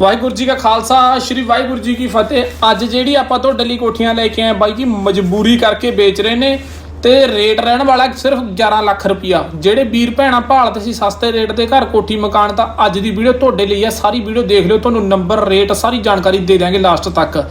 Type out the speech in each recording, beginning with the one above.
ਵਾਹਿਗੁਰੂ ਜੀ ਕਾ ਖਾਲਸਾ, ਸ੍ਰੀ ਵਾਹਿਗੁਰੂ ਜੀ ਕੀ ਫਤਿਹ। ਅੱਜ ਜਿਹੜੀ ਆਪਾਂ ਤੁਹਾਡੇ ਲਈ ਕੋਠੀਆਂ ਲੈ ਕੇ ਆਏ ਬਾਈ ਜੀ, ਮਜਬੂਰੀ ਕਰਕੇ ਵੇਚ ਰਹੇ ਨੇ। ਤੇ ਰੇਟ ਰਹਿਣ ਵਾਲਾ ਸਿਰਫ 11 ਲੱਖ ਰੁਪਇਆ ਜਿਹੜੇ ਵੀਰ ਭੈਣਾਂ ਭਾਲਦੇ ਸੀ, ਸਸਤੇ ਰੇਟ ਦੇ ਘਰ ਕੋਠੀ ਮਕਾਨ, ਤਾਂ ਅੱਜ ਦੀ ਵੀਡੀਓ ਤੁਹਾਡੇ ਲਈ ਹੈ ਸਾਰੀ ਵੀਡੀਓ ਦੇਖ ਲਿਓ, ਤੁਹਾਨੂੰ ਨੰਬਰ, ਰੇਟ, ਸਾਰੀ ਜਾਣਕਾਰੀ ਦੇ ਦਿਆਂਗੇ ਲਾਸਟ ਤੱਕ।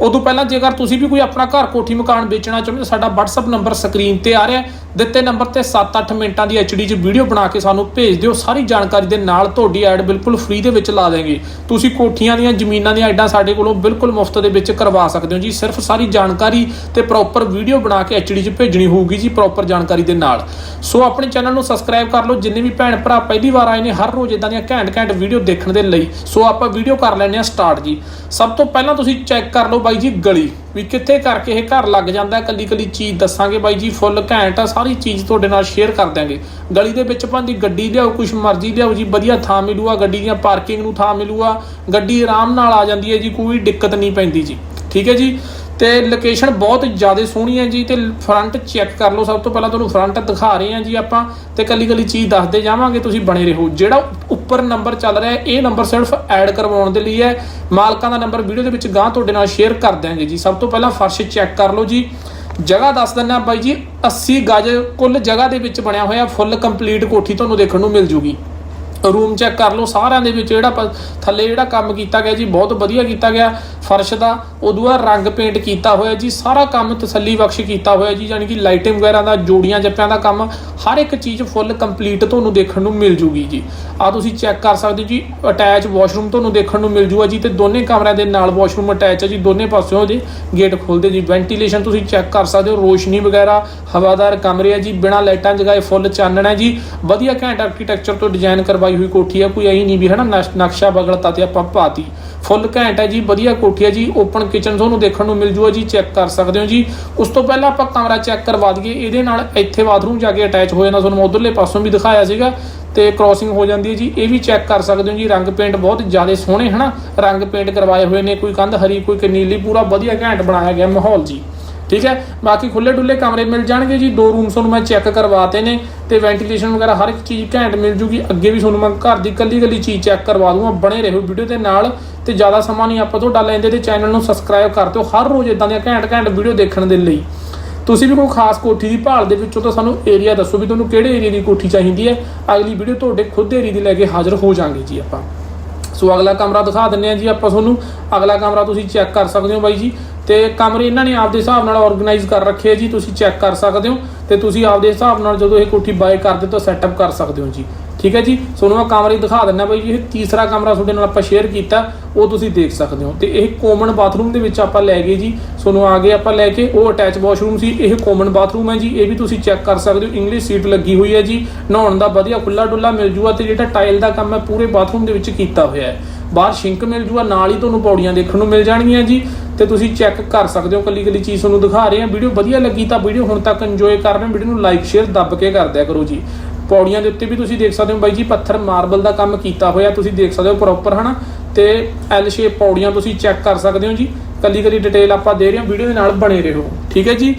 ਉਦੋਂ ਪਹਿਲਾਂ ਜੇਕਰ ਤੁਸੀਂ ਵੀ ਕੋਈ ਆਪਣਾ ਘਰ ਕੋਠੀ ਮਕਾਨ ਵੇਚਣਾ ਚਾਹੁੰਦੇ ਹੋ, ਸਾਡਾ WhatsApp ਨੰਬਰ ਸਕਰੀਨ ਤੇ ਆ ਰਿਹਾ ਦਿੱਤੇ ਨੰਬਰ ਤੇ 7-8 ਮਿੰਟਾਂ ਦੀ HD 'ਚ ਵੀਡੀਓ ਬਣਾ ਕੇ ਸਾਨੂੰ ਭੇਜ ਦਿਓ। ਸਾਰੀ ਜਾਣਕਾਰੀ ਦੇ ਨਾਲ ਤੁਹਾਡੀ ਐਡ ਬਿਲਕੁਲ ਫ੍ਰੀ ਦੇ ਵਿੱਚ ਲਾ ਦੇਵਾਂਗੇ ਤੁਸੀਂ ਕੋਠੀਆਂ ਦੀਆਂ, ਜ਼ਮੀਨਾਂ ਦੀਆਂ ਐਡਾਂ ਸਾਡੇ ਕੋਲੋਂ ਬਿਲਕੁਲ ਮੁਫਤ ਦੇ ਵਿੱਚ ਕਰਵਾ ਸਕਦੇ ਹੋ ਜੀ। ਸਿਰਫ ਸਾਰੀ ਜਾਣਕਾਰੀ ਤੇ ਪ੍ਰੋਪਰ ਵੀਡੀਓ ਬਣਾ ਕੇ HD 'ਚ ਭੇਜਣੀ ਹੋਊਗੀ ਜੀ ਪ੍ਰੋਪਰ ਜਾਣਕਾਰੀ ਦੇ ਨਾਲ। ਸੋ ਆਪਣੇ ਚੈਨਲ ਨੂੰ ਸਬਸਕ੍ਰਾਈਬ ਕਰ ਲਓ। ਜਿੰਨੇ ਵੀ ਭੈਣ ਭਰਾ ਪਹਿਲੀ ਵਾਰ ਆਏ ਨੇ, ਹਰ ਰੋਜ਼ ਇਦਾਂ ਦੀਆਂ ਘੈਂਟ ਘੈਂਟ ਵੀਡੀਓ ਦੇਖਣ ਦੇ ਲਈ। ਸੋ ਆਪਾਂ ਵੀਡੀਓ ਕਰ ਲੈਂਦੇ ਆ ਸਟਾਰਟ ਜੀ। ਸਭ ਤੋਂ ਪਹਿਲਾਂ ਤੁਸੀਂ ਚੈੱਕ ਕਰ ਲਓ ਬਾਈ ਜੀ ਗਲੀ। ਵੀ ਕਿੱਥੇ ਕਰਕੇ ਇਹ ਘਰ ਲੱਗ ਜਾਂਦਾ ਹੈ ਕੱਲੀ ਕੱਲੀ ਚੀਜ਼ ਦੱਸਾਂਗੇ ਬਾਈ ਜੀ, ਫੁੱਲ ਘੈਂਟ ਆ, ਸਾਰੀ ਚੀਜ਼ ਤੁਹਾਡੇ ਨਾਲ ਸ਼ੇਅਰ ਕਰ ਦਿਆਂਗੇ। ਗਲੀ ਦੇ ਵਿੱਚ ਭਾਂਦੀ ਗੱਡੀ ਲਿਆਓ, ਕੁਛ ਮਰਜ਼ੀ ਲਿਆਓ ਜੀ, ਵਧੀਆ ਥਾਂ ਮਿਲੂਗਾ, ਗੱਡੀ ਦੀਆਂ ਪਾਰਕਿੰਗ ਨੂੰ ਥਾਂ ਮਿਲੂਗਾ। ਗੱਡੀ ਆਰਾਮ ਨਾਲ ਆ ਜਾਂਦੀ ਹੈ ਜੀ, ਕੋਈ ਦਿੱਕਤ ਨਹੀਂ ਪੈਂਦੀ ਜੀ। ਠੀਕ ਹੈ ਜੀ? ਤੇ ਲੋਕੇਸ਼ਨ ਬਹੁਤ ਜ਼ਿਆਦਾ ਸੋਹਣੀ ਹੈ ਜੀ, ਤੇ ਫਰੰਟ ਚੈੱਕ ਕਰ ਲਓ, ਸਭ ਤੋਂ ਪਹਿਲਾਂ ਤੁਹਾਨੂੰ ਫਰੰਟ ਦਿਖਾ ਰਹੇ ਹਾਂ ਜੀ ਆਪਾਂ, ਤੇ ਕੱਲੀ ਕੱਲੀ ਚੀਜ਼ ਦੱਸਦੇ ਜਾਵਾਂਗੇ, ਤੁਸੀਂ ਬਣੇ ਰਹੋ। ਜਿਹੜਾ ਉੱਪਰ ਨੰਬਰ ਚੱਲ ਰਿਹਾ ਇਹ ਨੰਬਰ ਸਿਰਫ ਐਡ ਕਰਵਾਉਣ ਦੇ ਲਈ ਹੈ। ਮਾਲਕਾਂ ਦਾ ਨੰਬਰ ਵੀਡੀਓ ਦੇ ਵਿੱਚ ਗਾਂ ਤੁਹਾਡੇ ਨਾਲ ਸ਼ੇਅਰ ਕਰ ਦਿਆਂਗੇ ਜੀ। ਸਭ ਤੋਂ ਪਹਿਲਾਂ ਫਰਸ਼ ਚੈੱਕ ਕਰ ਲਓ ਜੀ। ਜਗ੍ਹਾ ਦੱਸ ਦਿੰਦਾ ਬਾਈ ਜੀ 80 ਗਜ ਕੁੱਲ ਜਗ੍ਹਾ ਦੇ ਵਿੱਚ ਬਣਿਆ ਹੋਇਆ ਫੁੱਲ ਕੰਪਲੀਟ ਕੋਠੀ ਤੁਹਾਨੂੰ ਦੇਖਣ ਨੂੰ ਮਿਲ ਜੂਗੀ। ਰੂਮ ਚੈੱਕ ਕਰ ਲਓ, ਸਾਰਿਆਂ ਦੇ ਵਿੱਚ ਜਿਹੜਾ ਥੱਲੇ ਜਿਹੜਾ ਕੰਮ ਕੀਤਾ ਗਿਆ ਜੀ, ਬਹੁਤ ਵਧੀਆ ਕੀਤਾ ਗਿਆ। ਫਰਸ਼ ਦਾ, ਉਦੋਂ ਬਾਅਦ ਰੰਗ ਪੇਂਟ ਕੀਤਾ ਹੋਇਆ ਜੀ, ਸਾਰਾ ਕੰਮ ਤਸੱਲੀ ਬਖਸ਼ ਕੀਤਾ ਹੋਇਆ ਜੀ, ਯਾਨੀ ਕਿ ਲਾਈਟਿੰਗ ਵਗੈਰਾ ਦਾ, ਜੋੜੀਆਂ ਜੱਪਿਆਂ ਦਾ ਕੰਮ, ਹਰ ਇੱਕ ਚੀਜ਼ ਫੁੱਲ ਕੰਪਲੀਟ ਤੁਹਾਨੂੰ ਦੇਖਣ ਨੂੰ ਮਿਲ ਜੂਗੀ ਜੀ। ਆ ਤੁਸੀਂ ਚੈੱਕ ਕਰ ਸਕਦੇ ਜੀ ਅਟੈਚ ਵਾਸ਼ਰੂਮ ਤੁਹਾਨੂੰ ਦੇਖਣ ਨੂੰ ਮਿਲ ਜੂਗਾ ਜੀ, ਤੇ ਦੋਨੇ ਕਮਰਿਆਂ ਦੇ ਨਾਲ ਵਾਸ਼ਰੂਮ ਅਟੈਚ ਹੈ ਜੀ, ਦੋਨੇ ਪਾਸਿਓਂ ਉਹਦੇ ਗੇਟ ਖੁੱਲਦੇ ਜੀ। ਵੈਂਟੀਲੇਸ਼ਨ ਤੁਸੀਂ ਚੈੱਕ ਕਰ ਸਕਦੇ ਹੋ, ਰੋਸ਼ਨੀ ਵਗੈਰਾ, ਹਵਾਦਾਰ ਕਮਰੇ ਹੈ ਜੀ, ਬਿਨਾਂ ਲਾਈਟਾਂ ਜਗਾਏ ਫੁੱਲ ਚਾਨਣ ਹੈ ਜੀ। ਵਧੀਆ ਘੈਂਟ ਆਰਕੀਟੈਕਚਰ ਤੋਂ ਡਿਜ਼ਾਈਨ ਕਰਵਾਈ ਹੋਈ ਕੋਠੀ ਹੈ ਕੋਈ ਐਂ ਨਹੀਂ ਵੀ ਹਨਾ ਨਕਸ਼ਾ ਬਗਲਤਾ ਤੇ ਆਪਾਂ ਪਾਤੀ। ਫੁੱਲ ਘੈਂਟ ਹੈ ਜੀ, ਵਧੀਆ ਕੋਠੀ ਹੈ ਜੀ ਓਪਨ ਕਿਚਨ ਤੁਹਾਨੂੰ ਦੇਖਣ ਨੂੰ ਮਿਲ ਜੂਗਾ ਜੀ ਚੈੱਕ ਕਰ ਸਕਦੇ ਹੋ ਜੀ। ਉਸ ਤੋਂ ਪਹਿਲਾਂ ਆਪਾਂ ਕਮਰਾ ਚੈੱਕ ਕਰਵਾ ਦਈਏ, ਇਹਦੇ ਨਾਲ ਇੱਥੇ ਬਾਥਰੂਮ ਜਾ ਕੇ ਅਟੈਚ ਹੋ ਜਾਂਦਾ, ਤੁਹਾਨੂੰ ਮੈਂ ਉਧਰਲੇ ਪਾਸੋਂ ਵੀ ਦਿਖਾਇਆ ਸੀਗਾ, ਤੇ ਕ੍ਰਾਸਿੰਗ ਹੋ ਜਾਂਦੀ ਹੈ ਜੀ, ਇਹ ਵੀ ਚੈੱਕ ਕਰ ਸਕਦੇ ਹੋ ਜੀ, ਰੰਗ ਪੇਂਟ ਬਹੁਤ ਜ਼ਿਆਦਾ ਸੋਹਣੇ ਹਨਾ, ਰੰਗ ਪੇਂਟ ਕਰਵਾਏ ਹੋਏ ਨੇ, ਕੋਈ ਕੰਧ ਹਰੀ, ਕੋਈ ਕਨੀਲੀ ਪੂਰਾ ਵਧੀਆ ਘੈਂਟ ਬਣਾਇਆ ਗਿਆ ਮਾਹੌਲ ਜੀ। ਠੀਕ ਹੈ? ਬਾਕੀ ਖੁੱਲੇ ਡੁੱਲੇ ਕਮਰੇ ਮਿਲ ਜਾਣਗੇ ਜੀ। ਦੋ ਰੂਮਸ ਤੁਹਾਨੂੰ ਮੈਂ ਚੈੱਕ ਕਰਵਾਤੇ ਨੇ ਤੇ ਵੈਂਟੀਲੇਸ਼ਨ ਵਗੈਰਾ ਹਰ ਇੱਕ ਚੀਜ਼ ਘੈਂਟ ਮਿਲ ਜੂਗੀ। ਅੱਗੇ ਵੀ ਤੁਹਾਨੂੰ ਮੈਂ ਘਰ ਦੀ ਕੱਲੀ ਕੱਲੀ ਚੀਜ਼ ਚੈੱਕ ਕਰਵਾ ਦੂੰਗਾ। ਬਣੇ ਰਹੋ ਵੀਡੀਓ ਦੇ ਨਾਲ ਤੇ ਜ਼ਿਆਦਾ ਸਮਾਂ ਨਹੀਂ ਆਪਾਂ ਤੁਹਾਡਾ ਲੈਂਦੇ ਤੇ ਚੈਨਲ ਨੂੰ ਸਬਸਕ੍ਰਾਈਬ ਕਰ ਦਿਓ ਹਰ ਰੋਜ਼ ਇਦਾਂ ਦੀਆਂ ਘੈਂਟ ਘੈਂਟ ਵੀਡੀਓ ਦੇਖਣ ਦੇ ਲਈ। ਤੁਸੀਂ ਵੀ ਕੋਈ ਖਾਸ ਕੋਠੀ ਦੀ ਭਾਲ ਦੇ ਵਿੱਚੋਂ ਤਾਂ ਸਾਨੂੰ ਏਰੀਆ ਦੱਸੋ ਵੀ ਤੁਹਾਨੂੰ ਕਿਹੜੇ ਏਰੀਆ ਦੀ ਕੋਠੀ ਚਾਹੀਦੀ ਹੈ। ਅਗਲੀ ਵੀਡੀਓ ਤੁਹਾਡੇ ਖੁਦ ਏਰੀਆ ਦੀ ਲੈ ਕੇ ਹਾਜ਼ਰ ਹੋ ਜਾਾਂਗੇ ਜੀ ਆਪਾਂ। ਸੋ ਅਗਲਾ ਕਮਰਾ ਦਿਖਾ ਦਿੰਨੇ ਆ ਜੀ ਆਪਾਂ ਤੁਹਾਨੂੰ। ਅਗਲਾ ਕਮਰਾ ਤੁਸੀਂ ਚੈੱਕ ਕਰ ਸਕਦੇ ਹੋ ਬਾਈ ਜੀ। ਤੇ ਕਮਰੇ ਇਹਨਾਂ ਨੇ ਆਪਦੇ ਹਿਸਾਬ ਨਾਲ ਆਰਗੇਨਾਈਜ਼ ਕਰ ਰੱਖੇ ਆ ਜੀ, ਤੁਸੀਂ ਚੈੱਕ ਕਰ ਸਕਦੇ ਹੋ। ਤੇ ਤੁਸੀਂ ਆਪਦੇ ਹਿਸਾਬ ਨਾਲ ਜਦੋਂ ਇਹ ਕੋਠੀ ਬਾਏ ਕਰਦੇ ਤਾਂ ਸੈਟਅਪ ਕਰ ਸਕਦੇ ਹੋ ਜੀ। ਠੀਕ ਹੈ ਜੀ? ਤੁਹਾਨੂੰ ਮੈਂ ਕਮਰੇ ਦਿਖਾ ਦਿੰਦਾ ਬਾਈ ਜੀ, ਇਹ ਤੀਸਰਾ ਕਮਰਾ ਤੁਹਾਡੇ ਨਾਲ ਆਪਾਂ ਸ਼ੇਅਰ ਕੀਤਾ, ਉਹ ਤੁਸੀਂ ਦੇਖ ਸਕਦੇ ਹੋ। ਤੇ ਇਹ ਕੋਮਨ ਬਾਥਰੂਮ ਦੇ ਵਿੱਚ ਆਪਾਂ ਲੈ ਗਏ ਜੀ। ਤੁਹਾਨੂੰ ਆ ਗਏ ਆਪਾਂ ਲੈ ਕੇ, ਉਹ ਅਟੈਚ ਵਾਸ਼ਰੂਮ ਸੀ, ਇਹ ਕੋਮਨ ਬਾਥਰੂਮ ਹੈ ਜੀ। ਇਹ ਵੀ ਤੁਸੀਂ ਚੈੱਕ ਕਰ ਸਕਦੇ ਹੋ ਇੰਗਲਿਸ਼ ਸੀਟ ਲੱਗੀ ਹੋਈ ਹੈ ਜੀ। ਨਹਾਉਣ ਦਾ ਵਧੀਆ ਖੁੱਲਾ ਡੁੱਲਾ ਮਿਲ ਜੂਗਾ ਤੇ ਜਿਹੜਾ ਟਾਈਲ ਦਾ ਕੰਮ ਹੈ, ਪੂਰੇ ਬਾਥਰੂਮ ਦੇ ਵਿੱਚ ਕੀਤਾ ਹੋਇਆ ਹੈ। ਬਾਹਰ ਸ਼ਿੰਕ ਮਿਲ ਜੂਗਾ, ਨਾਲ ਹੀ ਤੁਹਾਨੂੰ ਪੌੜੀਆਂ ਦੇਖਣ ਨੂੰ ਮਿਲ ਜਾਣਗੀਆਂ ਜੀ। ਤੇ ਤੁਸੀਂ ਚੈੱਕ ਕਰ ਸਕਦੇ ਹੋ ਕੱਲੀ ਕੱਲੀ ਚੀਜ਼ ਤੁਹਾਨੂੰ ਦਿਖਾ ਰਹੇ ਹਾਂ। ਵੀਡੀਓ ਵਧੀਆ ਲੱਗੀ ਤਾਂ ਵੀਡੀਓ ਹੁਣ ਤੱਕ ਇੰਜੋਏ ਕਰ ਰਹੇ ਹੋ। ਵੀਡੀਓ ਨੂੰ ਲਾਈਕ ਸ਼ੇਅਰ ਦੱਬ ਕੇ ਕਰ ਦਿਆ ਕਰੋ ਜੀ। ਪੌੜੀਆਂ ਦੇ ਉੱਤੇ ਵੀ ਤੁਸੀਂ ਦੇਖ ਸਕਦੇ ਹੋ ਬਾਈ ਜੀ ਪੱਥਰ ਮਾਰਬਲ ਦਾ ਕੰਮ ਕੀਤਾ ਹੋਇਆ, ਤੁਸੀਂ ਦੇਖ ਸਕਦੇ ਹੋ ਪ੍ਰੋਪਰ ਹਨਾ? ਤੇ ਐਲ ਸ਼ੇਪ ਪੌੜੀਆਂ ਤੁਸੀਂ ਚੈੱਕ ਕਰ ਸਕਦੇ ਹੋ ਜੀ। ਕੱਲੀ ਕੱਲੀ ਡਿਟੇਲ ਆਪਾਂ ਦੇ ਰਹੇ ਹਾਂ ਵੀਡੀਓ ਦੇ ਨਾਲ ਬਣੇ ਰਹੋ। ਠੀਕ ਹੈ ਜੀ?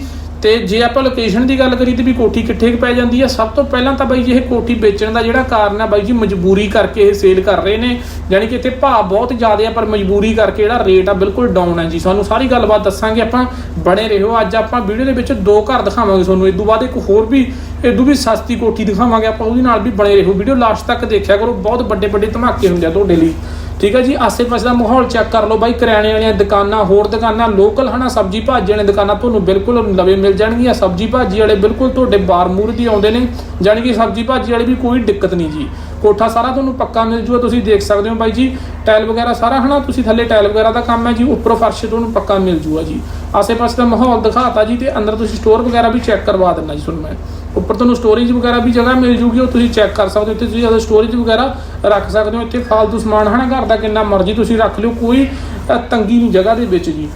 ਤੇ ਜੇ ਆਪਾਂ ਲੋਕੇਸ਼ਨ ਦੀ ਗੱਲ ਕਰੀਏ ਤੇ ਵੀ ਕੋਠੀ ਕਿੱਥੇ ਕੁ ਪੈ ਜਾਂਦੀ ਹੈ ਸਭ ਤੋਂ ਪਹਿਲਾਂ ਤਾਂ ਬਾਈ ਜੀ ਇਹ ਕੋਠੀ ਵੇਚਣ ਦਾ ਜਿਹੜਾ ਕਾਰਨ ਹੈ ਬਾਈ ਜੀ ਮਜਬੂਰੀ ਕਰਕੇ ਇਹ ਸੇਲ ਕਰ ਰਹੇ ਨੇ। ਯਾਨੀ ਕਿ ਇੱਥੇ ਭਾਅ ਬਹੁਤ ਜ਼ਿਆਦਾ ਆ, ਪਰ ਮਜਬੂਰੀ ਕਰਕੇ ਜਿਹੜਾ ਰੇਟ ਆ ਬਿਲਕੁਲ ਡਾਊਨ ਹੈ ਜੀ। ਸਾਨੂੰ ਸਾਰੀ ਗੱਲਬਾਤ ਦੱਸਾਂਗੇ, ਆਪਾਂ ਬਣੇ ਰਹੋ। ਅੱਜ ਆਪਾਂ ਵੀਡੀਓ ਦੇ ਵਿੱਚ ਦੋ ਘਰ ਦਿਖਾਵਾਂਗੇ ਤੁਹਾਨੂੰ। ਇਸ ਤੋਂ ਬਾਅਦ ਇੱਕ ਹੋਰ ਵੀ ਇਦੋਂ ਵੀ ਸਸਤੀ ਕੋਠੀ ਦਿਖਾਵਾਂਗੇ ਆਪਾਂ, ਉਹਦੇ ਨਾਲ ਵੀ ਬਣੇ ਰਹੋ। ਵੀਡੀਓ ਲਾਸਟ ਤੱਕ ਦੇਖਿਆ ਕਰੋ, ਬਹੁਤ ਵੱਡੇ ਵੱਡੇ ਧਮਾਕੇ ਹੁੰਦੇ ਆ ਤੁਹਾਡੇ ਲਈ। ਠੀਕ ਹੈ ਜੀ, ਆਸੇ-ਪਾਸੇ ਦਾ ਮਾਹੌਲ ਚੈੱਕ ਕਰ ਲਓ ਬਾਈ ਕਰਿਆਣੇ ਵਾਲੀਆਂ ਦੁਕਾਨਾਂ, ਹੋਰ ਦੁਕਾਨਾਂ ਲੋਕਲ ਹਨਾ, ਸਬਜ਼ੀ ਭਾਜੀ ਵਾਲੀਆਂ ਦੁਕਾਨਾਂ ਤੁਹਾਨੂੰ ਬਿਲਕੁਲ ਨਵੇਂ ਮਿਲ ਜਾਣਗੀਆਂ। ਸਬਜ਼ੀ ਭਾਜੀ ਵਾਲੇ ਬਿਲਕੁਲ ਤੁਹਾਡੇ ਬਾਰ ਮੂਰ ਦੀ ਆਉਂਦੇ ਨੇ, ਜਾਣੀ ਕਿ ਸਬਜ਼ੀ ਭਾਜੀ ਵਾਲੇ ਵੀ ਕੋਈ ਦਿੱਕਤ ਨਹੀਂ ਜੀ। ਕੋਠਾ ਸਾਰਾ ਤੁਹਾਨੂੰ ਪੱਕਾ ਮਿਲ ਜੂਗਾ, ਤੁਸੀਂ ਦੇਖ ਸਕਦੇ ਹੋ ਬਾਈ ਜੀ। ਟਾਇਲ ਵਗੈਰਾ ਸਾਰਾ ਹਨਾ, ਤੁਸੀਂ ਥੱਲੇ ਟਾਇਲ ਵਗੈਰਾ ਦਾ ਕੰਮ ਹੈ ਜੀ, ਉੱਪਰੋਂ ਫਰਸ਼ ਤੁਹਾਨੂੰ ਪੱਕਾ ਮਿਲ ਜੂਗਾ ਜੀ। ਆਸੇ-ਪਾਸੇ ਦਾ ਮਾਹੌਲ ਦਿਖਾਤਾ ਜੀ, ਤੇ ਅੰਦਰ ਤੁਸੀਂ ਸਟੋਰ ਵਗੈਰਾ ਵੀ ਚੈੱਕ ਕਰਵਾ ਦਿੰਦਾ ਜੀ ਤੁਹਾਨੂੰ ਮੈਂ। ਉੱਪਰ ਤੁਹਾਨੂੰ ਸਟੋਰੇਜ ਵਗੈਰਾ ਵੀ ਜਗ੍ਹਾ ਮਿਲ ਜੂਗੀ, ਉਹ ਤੁਸੀਂ ਚੈੱਕ ਕਰ ਸਕਦੇ ਹੋ। ਇੱਥੇ ਤੁਸੀਂ ਜ਼ਿਆਦਾ ਸਟੋਰੇਜ ਵਗੈਰਾ ਰੱਖ ਸਕਦੇ ਹੋ। ਇੱਥੇ ਫਾਲਤੂ ਸਮਾਨ ਹਨਾ, ਘਰ ਦਾ ਕਿੰਨਾ ਮਰਜ਼ੀ ਤੁਸੀਂ ਰੱਖ ਲਿਓ, ਕੋਈ ਤੰਗੀ ਨਹੀਂ ਜਗ੍ਹਾ ਦੇ ਵਿੱਚ ਜੀ।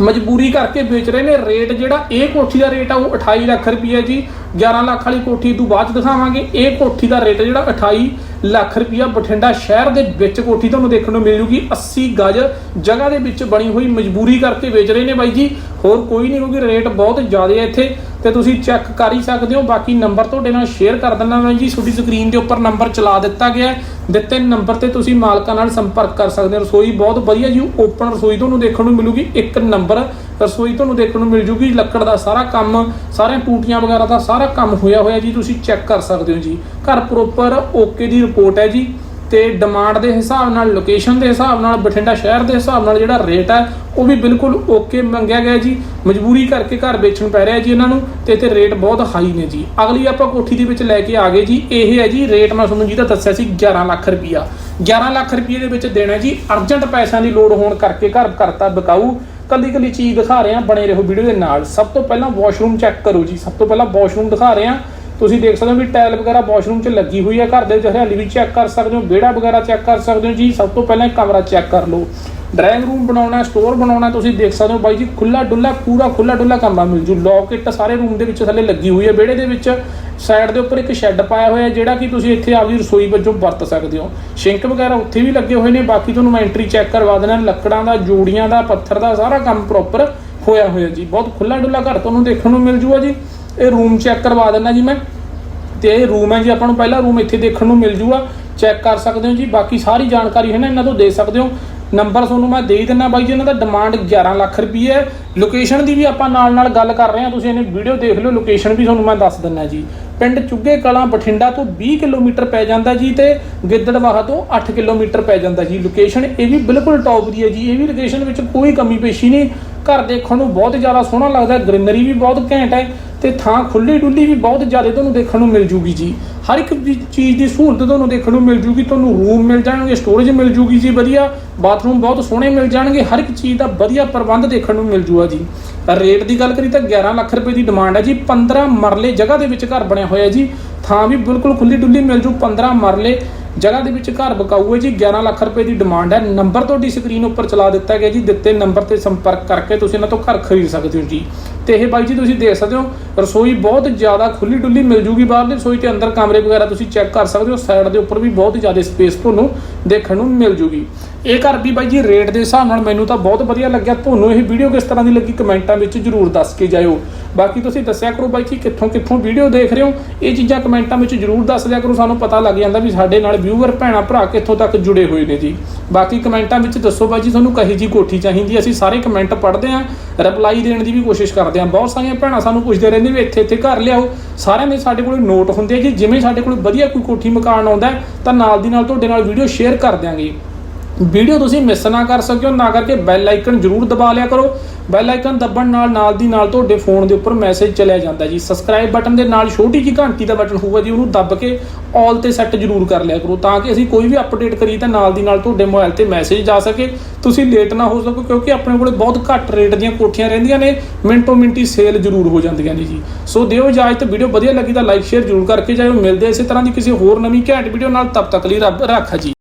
ਮਜਬੂਰੀ ਕਰਕੇ ਵੇਚ ਰਹੇ ਨੇ। ਰੇਟ ਜਿਹੜਾ, ਇਹ ਕੋਠੀ ਦਾ ਰੇਟ ਆ, ਉਹ 28 ਲੱਖ ਰੁਪਈਆ ਜੀ। 11 ਲੱਖ ਵਾਲੀ ਕੋਠੀ ਤੋਂ ਬਾਅਦ 'ਚ ਦਿਖਾਵਾਂਗੇ। ਇਹ ਕੋਠੀ ਦਾ ਰੇਟ ਜਿਹੜਾ 28 ਲੱਖ ਰੁਪਈਆ ਬਠਿੰਡਾ ਸ਼ਹਿਰ ਦੇ ਵਿੱਚ ਕੋਠੀ ਤੁਹਾਨੂੰ ਦੇਖਣ ਨੂੰ ਮਿਲ ਜੂਗੀ। 80 ਗਜ ਜਗ੍ਹਾ ਦੇ ਵਿੱਚ ਬਣੀ ਹੋਈ ਮਜਬੂਰੀ ਕਰਕੇ ਵੇਚ ਰਹੇ ਨੇ ਬਾਈ ਜੀ। ਹੋਰ ਕੋਈ ਨਹੀਂ, ਕਿਉਂਕਿ ਰੇਟ ਬਹੁਤ ਜ਼ਿਆਦਾ ਹੈ ਇੱਥੇ। ਤੇ ਤੁਸੀਂ ਚੈੱਕ ਕਰ ਹੀ ਸਕਦੇ ਹੋ। ਬਾਕੀ ਨੰਬਰ ਤੁਹਾਡੇ ਨਾਲ ਸ਼ੇਅਰ ਕਰ ਦਿੰਦਾ ਮੈਂ ਜੀ। ਤੁਹਾਡੀ ਸਕਰੀਨ ਦੇ ਉੱਪਰ ਨੰਬਰ ਚਲਾ ਦਿੱਤਾ ਗਿਆ ਦਿੱਤੇ ਨੰਬਰ ਤੇ ਤੁਸੀਂ ਮਾਲਕਾਂ ਨਾਲ ਸੰਪਰਕ ਕਰ ਸਕਦੇ ਹੋ। ਰਸੋਈ ਬਹੁਤ ਵਧੀਆ ਜੀ। ਓਪਨ ਰਸੋਈ ਤੁਹਾਨੂੰ ਦੇਖਣ ਨੂੰ ਮਿਲੂਗੀ। ਇੱਕ ਨੰਬਰ ਰਸੋਈ ਤੁਹਾਨੂੰ ਦੇਖਣ ਨੂੰ ਮਿਲ ਜੂਗੀ। ਲੱਕੜ ਦਾ ਸਾਰਾ ਕੰਮ ਸਾਰੇ ਟੂਟੀਆਂ ਵਗੈਰਾ ਦਾ ਸਾਰਾ ਕੰਮ ਹੋਇਆ ਹੋਇਆ ਜੀ। ਤੁਸੀਂ ਚੈੱਕ ਕਰ ਸਕਦੇ ਹੋ ਜੀ। ਘਰ ਪ੍ਰੋਪਰ ਓਕੇ ਦੀ ਰਿਪੋਰਟ ਹੈ ਜੀ। ਤੇ ਡਿਮਾਂਡ ਦੇ ਹਿਸਾਬ ਨਾਲ ਲੋਕੇਸ਼ਨ ਦੇ ਹਿਸਾਬ ਨਾਲ, ਬਠਿੰਡਾ ਸ਼ਹਿਰ ਦੇ ਹਿਸਾਬ ਨਾਲ ਜਿਹੜਾ ਰੇਟ ਹੈ, ਉਹ ਵੀ ਬਿਲਕੁਲ ਓਕੇ ਮੰਗਿਆ ਗਿਆ ਜੀ। ਮਜਬੂਰੀ ਕਰਕੇ ਘਰ ਵੇਚਣ ਪੈ ਰਿਹਾ ਜੀ ਇਹਨਾਂ ਨੂੰ ਤੇ ਇੱਥੇ ਰੇਟ ਬਹੁਤ ਹਾਈ ਨੇ ਜੀ। ਅਗਲੀ ਆਪਾਂ ਕੋਠੀ ਦੇ ਵਿੱਚ ਲੈ ਕੇ ਆ ਗਏ ਜੀ। ਇਹ ਹੈ ਜੀ ਰੇਟ ਮੈਂ ਤੁਹਾਨੂੰ ਜਿਹਦਾ ਦੱਸਿਆ ਸੀ 11 ਲੱਖ ਰੁਪਈਆ। 11 ਲੱਖ ਰੁਪਈਏ ਦੇ ਵਿੱਚ ਦੇਣਾ ਜੀ। ਅਰਜੈਂਟ ਪੈਸਿਆਂ ਦੀ ਲੋੜ ਹੋਣ ਕਰਕੇ ਘਰ ਕਰਤਾ ਬਕਾਊ। ਕੱਲੀ ਕੱਲੀ ਚੀਜ਼ ਦਿਖਾ ਰਹੇ ਹਾਂ, ਬਣੇ ਰਹੋ ਵੀਡੀਓ ਦੇ ਨਾਲ। ਸਭ ਤੋਂ ਪਹਿਲਾਂ ਵਾਸ਼ਰੂਮ ਚੈੱਕ ਕਰੋ ਜੀ। ਸਭ ਤੋਂ ਪਹਿਲਾਂ ਵਾਸ਼ਰੂਮ ਦਿਖਾ ਰਹੇ ਹਾਂ। ਤੁਸੀਂ ਦੇਖ ਸਕਦੇ ਹੋ ਵੀ ਟਾਇਲ ਵਗੈਰਾ ਵਾਸ਼ਰੂਮ 'ਚ ਲੱਗੀ ਹੋਈ ਹੈ ਘਰ ਦੇ ਵਿੱਚ ਹਰਿਆਲੀ ਵੀ ਚੈੱਕ ਕਰ ਸਕਦੇ ਹੋ, ਵਿਹੜਾ ਵਗੈਰਾ ਚੈੱਕ ਕਰ ਸਕਦੇ ਹੋ ਜੀ, ਸਭ ਤੋਂ ਪਹਿਲਾਂ ਕਮਰਾ ਚੈੱਕ ਕਰ ਲਓ। ਡਰਾਇੰਗ ਰੂਮ ਬਣਾਉਣਾ ਸਟੋਰ ਬਣਾਉਣਾ, ਤੁਸੀਂ ਦੇਖ ਸਕਦੇ ਹੋ ਬਾਈ ਜੀ ਖੁੱਲਾ ਡੁੱਲਾ, ਪੂਰਾ ਖੁੱਲਾ ਡੁੱਲਾ ਕਮਰਾ ਮਿਲ ਜੂ। ਲੌਕ ਸਾਰੇ ਰੂਮ ਦੇ ਵਿੱਚ ਥੱਲੇ ਲੱਗੀ ਹੋਈ ਹੈ ਵਿਹੜੇ ਦੇ ਵਿੱਚ ਸਾਈਡ ਦੇ ਉੱਪਰ ਇੱਕ ਸ਼ੈੱਡ ਪਾਇਆ ਹੋਇਆ, ਜਿਹੜਾ ਕਿ ਤੁਸੀਂ ਇੱਥੇ ਆਪਦੀ ਰਸੋਈ ਵਜੋਂ ਵਰਤ ਸਕਦੇ ਹੋ। ਸ਼ਿੰਕ ਵਗੈਰਾ ਉੱਥੇ ਵੀ ਲੱਗੇ ਹੋਏ ਨੇ, ਬਾਕੀ ਤੁਹਾਨੂੰ ਮੈਂ ਐਂਟਰੀ ਚੈੱਕ ਕਰਵਾ ਦੇਣਾ, ਲੱਕੜਾਂ ਦਾ, ਜੋੜੀਆਂ ਦਾ, ਪੱਥਰ ਦਾ, ਸਾਰਾ ਕੰਮ ਪ੍ਰੋਪਰ ਹੋਇਆ ਹੋਇਆ ਜੀ। ਬਹੁਤ ਖੁੱਲਾ ਡੁੱਲਾ ਘਰ ਤੁਹਾਨੂੰ ਦੇਖਣ ਨੂੰ ਮਿਲ ਜੂਗਾ ਜੀ। ਇਹ ਰੂਮ ਚੈੱਕ ਕਰਵਾ ਦਿੰਦਾ ਜੀ ਮੈਂ। ਤੇ ਇਹ ਰੂਮ ਹੈ ਜੀ, ਆਪਾਂ ਨੂੰ ਪਹਿਲਾ ਰੂਮ ਇੱਥੇ ਦੇਖਣ ਨੂੰ ਮਿਲ ਜੂਗਾ। ਚੈੱਕ ਕਰ ਸਕਦੇ ਹੋ ਜੀ, ਬਾਕੀ ਸਾਰੀ ਜਾਣਕਾਰੀ ਹੈ ਨਾ, ਇਹਨਾਂ ਤੋਂ ਦੇ ਸਕਦੇ ਹੋ। ਨੰਬਰ ਤੁਹਾਨੂੰ ਮੈਂ ਦੇ ਦਿੰਦਾ ਬਾਈ ਜੀ, ਇਹਨਾਂ ਦਾ ਡਿਮਾਂਡ 11 ਲੱਖ ਰੁਪਏ ਹੈ। ਲੋਕੇਸ਼ਨ ਦੀ ਵੀ ਆਪਾਂ ਨਾਲ ਨਾਲ ਗੱਲ ਕਰ ਰਹੇ ਹਾਂ, ਤੁਸੀਂ ਇਹਨੇ ਵੀਡੀਓ ਦੇਖ ਲਿਓ ਲੋਕੇਸ਼ਨ ਵੀ ਤੁਹਾਨੂੰ ਮੈਂ ਦੱਸ ਦਿੰਦਾ ਜੀ। ਪਿੰਡ ਚੁੱਗੇ ਕਲਾਂ ਬਠਿੰਡਾ ਤੋਂ 20 ਕਿਲੋਮੀਟਰ ਪੈ ਜਾਂਦਾ ਜੀ ਤੇ ਗਿੱਦੜਵਾਹਾ ਤੋਂ 8 ਕਿਲੋਮੀਟਰ ਪੈ ਜਾਂਦਾ ਜੀ। ਲੋਕੇਸ਼ਨ ਇਹ ਵੀ ਬਿਲਕੁਲ ਟੌਪ ਦੀ ਹੈ ਜੀ, ਇਹ ਵੀ ਲੋਕੇਸ਼ਨ ਵਿੱਚ ਕੋਈ ਕਮੀ ਪੇਸ਼ੀ ਨਹੀਂ। ਘਰ ਦੇਖਣ ਨੂੰ ਬਹੁਤ ਜ਼ਿਆਦਾ ਸੋਹਣਾ ਲੱਗਦਾ ਗ੍ਰੀਨਰੀ ਵੀ ਬਹੁਤ ਘੈਂਟ ਹੈ। ਤੇ ਥਾਂ ਖੁੱਲੀ ਡੁੱਲੀ ਵੀ ਬਹੁਤ ਜ਼ਿਆਦਾ ਤੁਹਾਨੂੰ ਦੇਖਣ ਨੂੰ ਮਿਲ ਜੂਗੀ ਜੀ। ਹਰ ਇੱਕ ਚੀਜ਼ ਦੀ ਸਹੂਲਤ ਤੁਹਾਨੂੰ ਦੇਖਣ ਨੂੰ ਮਿਲ ਜੂਗੀ, ਤੁਹਾਨੂੰ ਰੂਮ ਮਿਲ ਜਾਣਗੇ ਸਟੋਰੇਜ ਮਿਲ ਜੂਗੀ ਜੀ, ਵਧੀਆ। ਬਾਥਰੂਮ ਬਹੁਤ ਸੋਹਣੇ ਮਿਲ ਜਾਣਗੇ, ਹਰ ਇੱਕ ਚੀਜ਼ ਦਾ ਵਧੀਆ ਪ੍ਰਬੰਧ ਦੇਖਣ ਨੂੰ ਮਿਲ ਜੂਗਾ ਜੀ। ਰੇਟ ਦੀ ਗੱਲ ਕਰੀ ਤਾਂ 11 ਲੱਖ ਰੁਪਏ ਦੀ ਡਿਮਾਂਡ ਹੈ ਜੀ 15 ਮਰਲੇ ਜਗ੍ਹਾ ਦੇ ਵਿੱਚ ਘਰ ਬਣਿਆ ਹੋਇਆ ਜੀ। ਥਾਂ ਵੀ ਬਿਲਕੁਲ ਖੁੱਲੀ ਡੁੱਲੀ ਮਿਲ ਜੂ 15 ਮਰਲੇ ਜਗ੍ਹਾ ਦੇ ਵਿੱਚ ਘਰ ਬਕਾਊ ਹੈ ਜੀ 11 ਲੱਖ ਰੁਪਏ ਦੀ ਡਿਮਾਂਡ ਹੈ। ਨੰਬਰ ਤੁਹਾਡੀ ਸਕਰੀਨ ਉੱਪਰ ਚਲਾ ਦਿੱਤਾ ਗਿਆ ਜੀ, ਦਿੱਤੇ ਨੰਬਰ ਤੇ ਸੰਪਰਕ ਕਰਕੇ ਤੁਸੀਂ ਇਹਨਾਂ ਤੋਂ ਘਰ ਖਰੀਦ ਸਕਦੇ ਹੋ ਜੀ। ਤੇ ਇਹ ਬਾਈ ਜੀ ਤੁਸੀਂ ਦੇਖ ਸਕਦੇ ਹੋ, ਰਸੋਈ ਬਹੁਤ ਜ਼ਿਆਦਾ ਖੁੱਲੀ ਡੁੱਲੀ ਮਿਲ ਜੂਗੀ ਬਾਹਰਲੀ, ਰਸੋਈ ਤੇ ਅੰਦਰ ਕਮਰੇ ਵਗੈਰਾ ਤੁਸੀਂ ਚੈੱਕ ਕਰ ਸਕਦੇ ਹੋ ਸਾਈਡ ਦੇ ਉੱਪਰ ਵੀ ਬਹੁਤ ਜ਼ਿਆਦਾ ਸਪੇਸ ਤੁਹਾਨੂੰ ਦੇਖਣ ਨੂੰ ਮਿਲ ਜੂਗੀ। ਇਹ ਘਰ ਵੀ ਬਾਈ ਜੀ ਰੇਟ ਦੇ ਹਿਸਾਬ ਨਾਲ ਮੈਨੂੰ ਤਾਂ ਬਹੁਤ ਵਧੀਆ ਲੱਗਿਆ। ਤੁਹਾਨੂੰ ਇਹ ਵੀਡੀਓ ਕਿਸ ਤਰ੍ਹਾਂ ਦੀ ਲੱਗੀ ਕਮੈਂਟਾਂ ਵਿੱਚ ਜਰੂਰ ਦੱਸ ਕੇ ਜਾਇਓ। ਬਾਕੀ ਤੁਸੀਂ ਦੱਸਿਆ ਕਰੋ ਬਾਈ ਜੀ ਕਿੱਥੋਂ ਕਿੱਥੋਂ ਵੀਡੀਓ ਦੇਖ ਰਹੇ ਹੋ। ਇਹ ਚੀਜ਼ਾਂ ਕਮੈਂਟਾਂ ਵਿੱਚ ਜਰੂਰ ਦੱਸ ਦਿਆ ਕਰੋ। ਸਾਨੂੰ ਪਤਾ ਲੱਗ ਜਾਂਦਾ ਵੀ ਸਾਡੇ ਨਾਲ ਵਿਊਵਰ ਭੈਣਾ, ਭਰਾ ਕਿੱਥੋਂ ਤੱਕ ਜੁੜੇ ਹੋਏ ਨੇ ਜੀ। ਬਾਕੀ ਕਮੈਂਟਾਂ ਵਿੱਚ ਦੱਸੋ ਬਾਈ ਜੀ, ਤੁਹਾਨੂੰ ਕਹੀ ਜੀ ਕੋਠੀ ਚਾਹੀਦੀ ਹੈ। ਅਸੀਂ ਸਾਰੇ ਕਮੈਂਟ ਪੜ੍ਹਦੇ ਆਂ ਰਿਪਲਾਈ ਦੇਣ ਦੀ ਵੀ ਕੋਸ਼ਿਸ਼ ਕਰਦੇ ਆਂ ਬਹੁਤ ਸਾਰੀਆਂ ਭੈਣਾਂ ਸਾਨੂੰ ਪੁੱਛਦੇ ਰਹਿੰਦੇ ਵੀ ਇੱਥੇ ਇੱਥੇ ਘਰ ਲਿਆਓ। ਸਾਰਿਆਂ ਦੇ ਸਾਡੇ ਕੋਲ ਨੋਟ ਹੁੰਦੇ ਆ ਜੀ। ਜਿਵੇਂ ਸਾਡੇ ਕੋਲ ਵਧੀਆ ਕੋਈ ਕੋਠੀ ਮਕਾਨ ਆਉਂਦਾ ਤਾਂ ਨਾਲ ਦੀ ਨਾਲ ਤੁਹਾਡੇ ਨਾਲ ਵੀਡੀਓ ਸ਼ੇਅਰ ਕਰ ਦਿਆਂਗੇ। ਵੀਡੀਓ ਤੁਸੀਂ ਮਿਸ ਨਾ ਕਰ ਸਕਿਓ, ਨਾ ਕਰਕੇ ਬੈਲ ਆਈਕਨ ਜਰੂਰ ਦਬਾ ਲਿਆ ਕਰੋ। ਬੈਲ ਆਈਕਨ ਦੱਬਣ ਨਾਲ ਨਾਲ ਦੀ ਨਾਲ ਤੁਹਾਡੇ ਫੋਨ ਦੇ ਉੱਪਰ ਮੈਸੇਜ ਚਲਿਆ ਜਾਂਦਾ ਜੀ। ਸਬਸਕ੍ਰਾਈਬ ਬਟਨ ਦੇ ਨਾਲ ਛੋਟੀ ਜਿਹੀ ਘੰਟੀ ਦਾ ਬਟਨ ਹੋਊਗਾ ਜੀ, ਉਹਨੂੰ ਦੱਬ ਕੇ ਆਲ ਤੇ ਸੈੱਟ ਜਰੂਰ ਕਰ ਲਿਆ ਕਰੋ ਤਾਂ ਕਿ ਅਸੀਂ ਕੋਈ ਵੀ ਅਪਡੇਟ ਕਰੀਏ ਤਾਂ ਨਾਲ ਦੀ ਨਾਲ ਤੁਹਾਡੇ ਮੋਬਾਈਲ ਤੇ ਮੈਸੇਜ ਜਾ ਸਕੇ। ਤੁਸੀਂ ਲੇਟ ਨਾ ਹੋ ਸਕੋ ਕਿਉਂਕਿ ਆਪਣੇ ਕੋਲੇ ਬਹੁਤ ਘੱਟ ਰੇਟ ਦੀਆਂ ਕੋਠੀਆਂ ਰਹਿੰਦੀਆਂ ਨੇ, ਮਿੰਟੋ ਮਿੰਟੀ ਸੇਲ ਜਰੂਰ ਹੋ ਜਾਂਦੀਆਂ ਨੇ ਜੀ। ਸੋ ਦਿਓ ਇਜਾਜ਼ਤ ਵੀਡੀਓ ਵਧੀਆ ਲੱਗੀ ਤਾਂ ਲਾਈਕ ਸ਼ੇਅਰ ਜਰੂਰ ਕਰਕੇ ਜਾਇਓ। ਮਿਲਦੇ ਇਸੇ ਤਰ੍ਹਾਂ ਦੀ ਕਿਸੇ ਹੋਰ ਨਵੀਂ ਘੈਂਟ ਵੀਡੀਓ ਨਾਲ, ਤਬ ਤੱਕ ਲਈ ਰੱਬ ਰਾਖਾ ਜੀ।